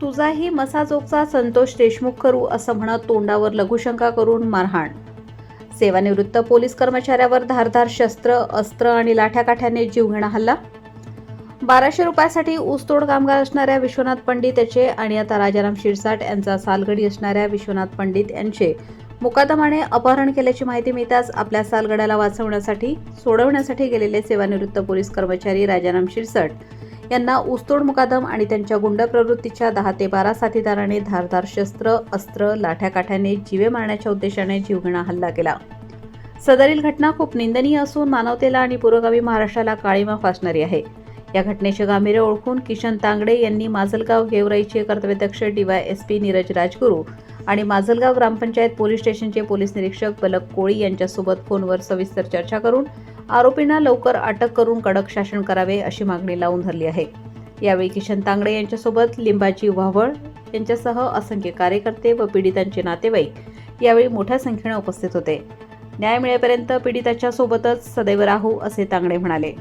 तुझाही मसाजोगचा संतोष देशमुख करू असं म्हणत तोंडावर लघुशंका करून मारहाण. सेवानिवृत्त पोलीस कर्मचाऱ्यावर धारधार शस्त्र अस्त्र आणि लाठ्याकाठ्याने जीवघेणा हल्ला? बाराशे रुपयासाठी ऊसतोड कामगार असणाऱ्या विश्वनाथ पंडित याचे आणि आता राजाराम शिरसाट यांचा सालगडी असणाऱ्या विश्वनाथ पंडित यांचे मुकादमाने अपहरण केल्याची माहिती मिळताच आपल्या सालगड्याला वाचवण्यासाठी सोडवण्यासाठी गेलेले सेवानिवृत्त पोलीस कर्मचारी राजाराम शिरसाट यांना ऊसतोड मुकादम आणि त्यांच्या गुंड प्रवृत्तीच्या दहा ते बारा साथीदाराने धारधार शस्त्र अस्त्र लाठ्याकाठ्याने जीवे मारण्याच्या उद्देशाने जीवघेणा हल्ला केला. सदरील घटना खूप निंदनीय असून मानवतेला आणि पुरोगामी महाराष्ट्राला काळीमा फासणारी आहे. या घटनेचे गांभीर्य ओळखून किशन तांगडे यांनी माजलगाव गेवराईचे कर्तव्यदक्ष DYSP S P Neeraj Rajguru आणि माजलगाव ग्रामपंचायत पोलीस स्टेशनचे पोलीस निरीक्षक बलक कोळी यांच्यासोबत फोनवर सविस्तर चर्चा करून आरोपींना लवकर अटक करून कडक शासन करावे अशी मागणी लावून धरली आहे. यावेळी किशन तांगडे यांच्यासोबत लिंबाची व्हावळ यांच्यासह असंख्य कार्यकर्ते व पीडितांचे नातेवाईक यावेळी मोठ्या संख्येने उपस्थित होते. न्याय मिळेपर्यंत पीडिताच्या सोबतच सदैव राहू असे तांगडे म्हणाले.